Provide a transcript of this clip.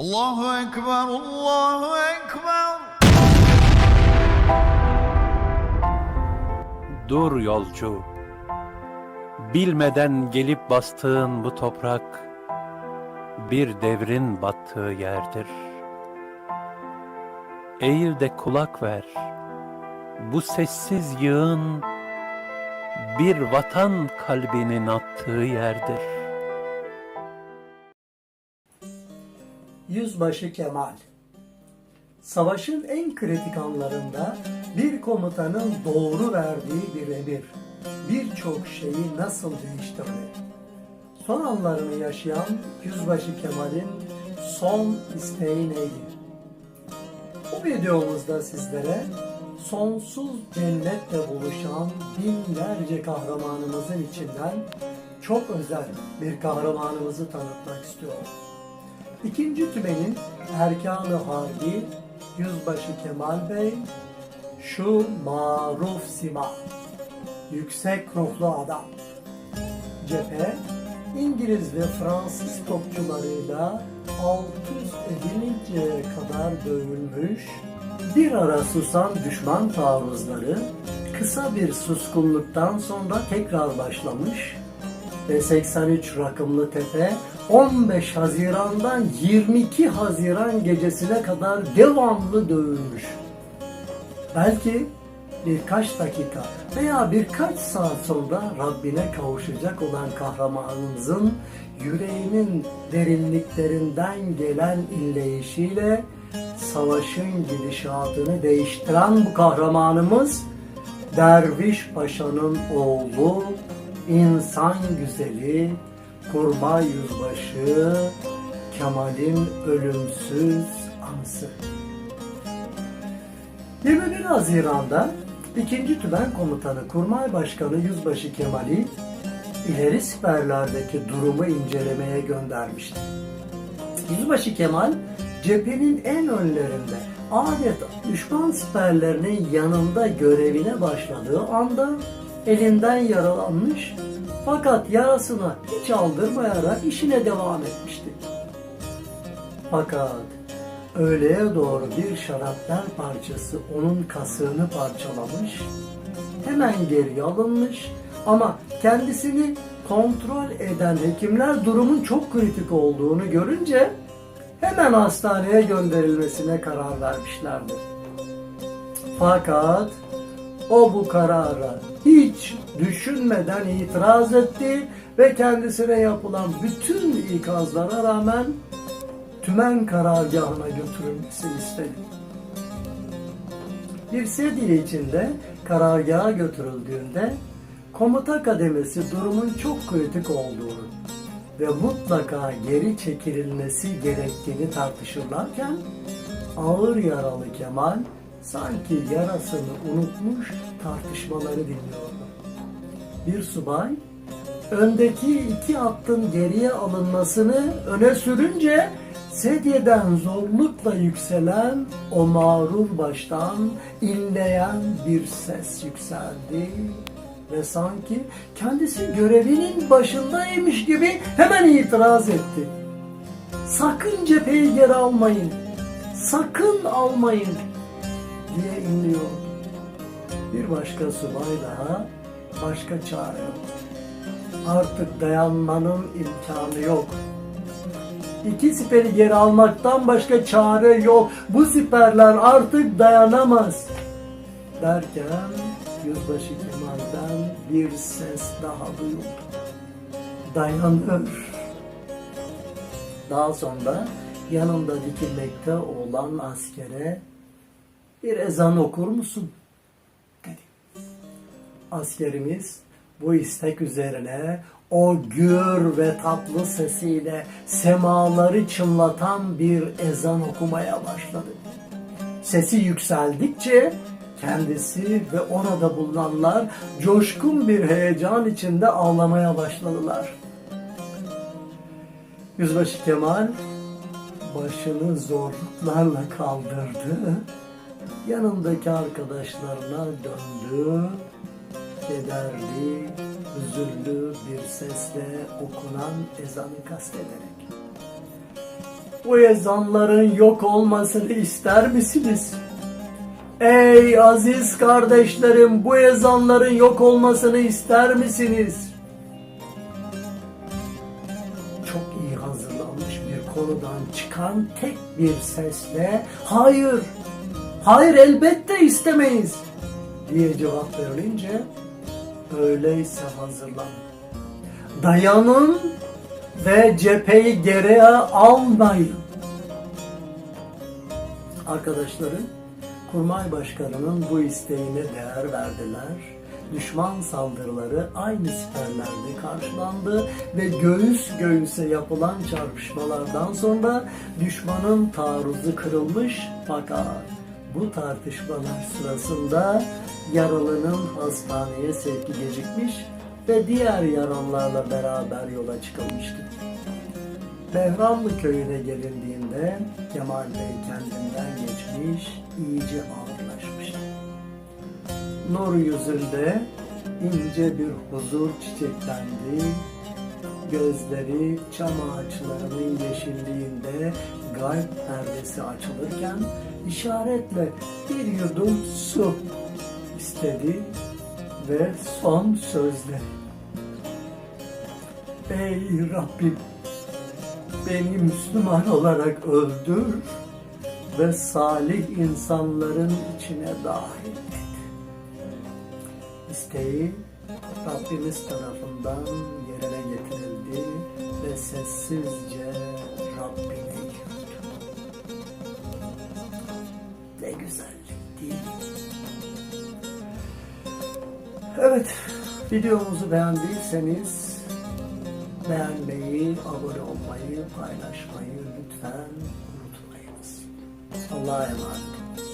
Allahu Ekber, Allahu Ekber. Dur yolcu. Bilmeden gelip bastığın bu toprak bir devrin battığı yerdir. Eğil de kulak ver. Bu sessiz yığın bir vatan kalbinin attığı yerdir. Yüzbaşı Kemal Savaşın en kritik anlarında bir komutanın doğru verdiği bir emir birçok şeyi nasıl değiştirdi? Son anlarını yaşayan Yüzbaşı Kemal'in son isteği neydi? Bu videomuzda sizlere sonsuz cennetle buluşan binlerce kahramanımızın içinden çok özel bir kahramanımızı tanıtmak istiyorum. İkinci tümenin Erkanı Harbi Yüzbaşı Kemal Bey şu maruf sima yüksek ruhlu adam. Cephe İngiliz ve Fransız topçularıyla alt üst edilinceye kadar dövülmüş bir ara susan düşman taarruzları kısa bir suskunluktan sonra tekrar başlamış ve 83 rakımlı tepe 15 Haziran'dan 22 Haziran gecesine kadar devamlı dövülmüş. Belki birkaç dakika veya birkaç saat sonra Rabbine kavuşacak olan kahramanımızın yüreğinin derinliklerinden gelen inleyişiyle savaşın gidişatını değiştiren bu kahramanımız Derviş Paşa'nın oğlu, insan güzeli, kurma yüzbaşı, Kemal'in ölümsüz anısı. 21 Haziran'da 2. Tümen Komutanı Kurmay Başkanı Yüzbaşı Kemal'i ileri siperlerdeki durumu incelemeye göndermişti. Yüzbaşı Kemal cephenin en önlerinde adeta düşman siperlerinin yanında görevine başladığı anda elinden yaralanmış fakat yarasını hiç aldırmayarak işine devam etmişti. Fakat öğleye doğru bir şarapnel parçası onun kasığını parçalamış, hemen geri alınmış ama kendisini kontrol eden hekimler durumun çok kritik olduğunu görünce hemen hastaneye gönderilmesine karar vermişlerdi. Fakat o bu karara hiç düşünmeden itiraz etti ve kendisine yapılan bütün ikazlara rağmen tümen karargahına götürülmesini istedi. Bir sedye içinde karargaha götürüldüğünde komuta kademesi durumun çok kritik olduğunu ve mutlaka geri çekilmesi gerektiğini tartışırlarken ağır yaralı Kemal sanki yarasını unutmuş tartışmaları dinliyordu. Bir subay öndeki iki hattın geriye alınmasını öne sürünce sedyeden zorlukla yükselen o mağrur baştan inleyen bir ses yükseldi ve sanki kendisi görevinin başındaymış gibi hemen itiraz etti. Sakın cepheyi geri almayın, sakın almayın diye inliyor. Bir başka subay daha başka çare yok. Artık dayanmanın imkanı yok. İki siperi geri almaktan başka çare yok. Bu siperler artık dayanamaz. Derken Yüzbaşı Kemal'den bir ses daha duyuldu. Dayanır. Daha sonra yanında dikilmekte olan askere bir ezan okur musun? dedi. Askerimiz bu istek üzerine o gür ve tatlı sesiyle semaları çınlatan bir ezan okumaya başladı. Sesi yükseldikçe kendisi ve orada bulunanlar coşkun bir heyecan içinde ağlamaya başladılar. Yüzbaşı Kemal başını zorluklarla kaldırdı. Yanındaki arkadaşlarına döndü. Kederli, huzurlu bir sesle okunan ezanı kastederek. bu ezanların yok olmasını ister misiniz? Ey aziz kardeşlerim bu ezanların yok olmasını ister misiniz? Çok iyi hazırlanmış bir konudan çıkan tek bir sesle hayır, hayır elbette istemeyiz diye cevap verilince öyleyse hazırlanın. Dayanın ve cepheyi geriye almayın. Arkadaşlarım, Kurmay Başkanı'nın bu isteğine değer verdiler. Düşman saldırıları aynı siperlerde karşılandı ve göğüs göğüse yapılan çarpışmalardan sonra düşmanın taarruzu kırılmış fakat bu tartışmalar sırasında yaralının hastaneye sevki gecikmiş ve diğer yaralılarla beraber yola çıkılmıştı. Behramlı köyüne gelindiğinde Kemal Bey kendinden geçmiş, iyice ağırlaşmıştı. Nur yüzünde ince bir huzur çiçeklendi. Gözleri çam ağaçlarının yeşilliğinde gayb perdesi açılırken işaretle bir yudum su istedi ve son sözleri. Ey Rabbim beni Müslüman olarak öldür ve salih insanların içine dahil et. İsteği Rabbimiz tarafından yerine getirildi ve sessizce Rabbine Evet, videomuzu beğendiyseniz beğenmeyi, abone olmayı, paylaşmayı lütfen unutmayınız. Allah'a emanet olun.